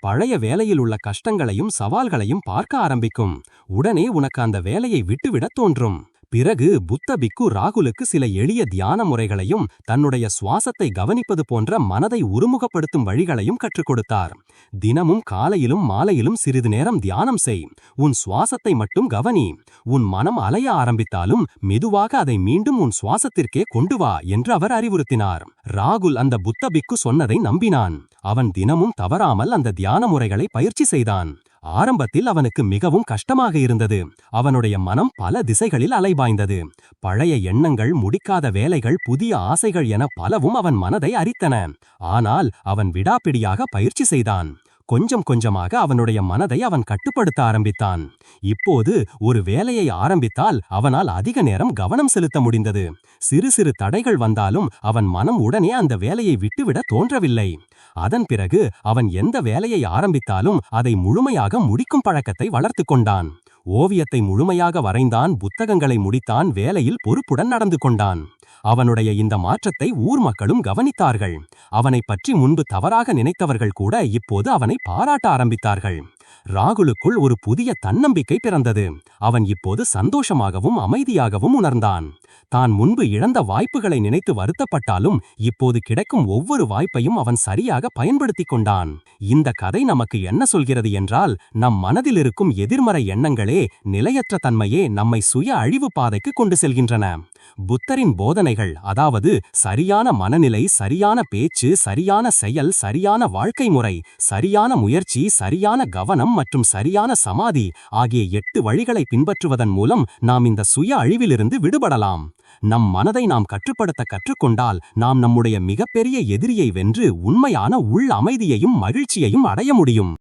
பழைய வேலையில் உள்ள கஷ்டங்களையும் சவால்களையும் பார்க்க ஆரம்பிக்கும். உடனே உனக்கு அந்த வேலையை விட்டுவிடத் தோன்றும். பிறகு புத்த பிக்கு ராகுலுக்கு சில எளிய தியான முறைகளையும் தன்னுடைய சுவாசத்தை கவனிப்பது போன்ற மனதை உருமுகப்படுத்தும் வழிகளையும் கற்றுக் கொடுத்தார். தினமும் காலையிலும் மாலையிலும் சிறிது நேரம் தியானம் செய். உன் சுவாசத்தை மட்டும் கவனி. உன் மனம் அலைய ஆரம்பித்தாலும் மெதுவாக அதை மீண்டும் உன் சுவாசத்திற்கே கொண்டு வா என்று அவர் அறிவுறுத்தினார். ராகுல் அந்த புத்த பிக்கு சொன்னதை நம்பினான். அவன் தினமும் தவறாமல் அந்த தியான முறைகளை பயிற்சி செய்தான். ஆரம்பத்தில் அவனுக்கு மிகவும் கஷ்டமாக இருந்தது. அவனுடைய மனம் பல திசைகளில் அலைபாய்ந்தது. பழைய எண்ணங்கள் முடிக்காத வேலைகள் புதிய ஆசைகள் என பலவும் அவன் மனதை அரித்தன. ஆனால் அவன் விடாப்பிடியாக பயிற்சி செய்தான். கொஞ்சம் கொஞ்சமாக அவனுடைய மனதை அவன் கட்டுப்படுத்த ஆரம்பித்தான். இப்போது ஒரு வேலையை ஆரம்பித்தால் அவனால் அதிக நேரம் கவனம் செலுத்த முடிந்தது. சிறு சிறு தடைகள் வந்தாலும் அவன் மனம் உடனே அந்த வேலையை விட்டுவிட தோன்றவில்லை. அதன் பிறகு அவன் எந்த வேலையை ஆரம்பித்தாலும் அதை முழுமையாக முடிக்கும் பழக்கத்தை வளர்த்துக் கொண்டான். ஓவியத்தை முழுமையாக வரைந்தான் புத்தகங்களை முடித்தான் வேலையில் பொறுப்புடன் நடந்து கொண்டான். அவனுடைய இந்த மாற்றத்தை ஊர் மக்களும் கவனித்தார்கள். அவனைப் பற்றி முன்பு தவறாக நினைத்தவர்கள் கூட இப்போது அவனை பாராட்ட ஆரம்பித்தார்கள். ராகுலுக்குள் ஒரு புதிய தன்னம்பிக்கை பிறந்தது. அவன் இப்போது சந்தோஷமாகவும் அமைதியாகவும் உணர்ந்தான். தான் முன்பு இழந்த வாய்ப்புகளை நினைத்து வருத்தப்பட்டாலும் இப்போது கிடைக்கும் ஒவ்வொரு வாய்ப்பையும் அவன் சரியாக பயன்படுத்திக் கொண்டான். இந்த கதை நமக்கு என்ன சொல்கிறது என்றால் நம் மனதில் இருக்கும் எதிர்மறை எண்ணங்களே நிலையற்ற தன்மையே நம்மை சுய அழிவு பாதைக்கு கொண்டு செல்கின்றன. புத்தரின் போதனைகள் அதாவது சரியான மனநிலை சரியான பேச்சு சரியான செயல் சரியான வாழ்க்கை முறை சரியான முயற்சி சரியான கவனம் மற்றும் சரியான சமாதி ஆகிய எட்டு வழிகளை பின்பற்றுவதன் மூலம் நாம் இந்த சுய அழிவிலிருந்து விடுபடலாம். நம் மனதை நாம் கட்டுப்படுத்த கற்றுக்கொண்டால் நாம் நம்முடைய மிகப்பெரிய எதிரியை வென்று உண்மையான உள் அமைதியையும் மகிழ்ச்சியையும் அடைய முடியும்.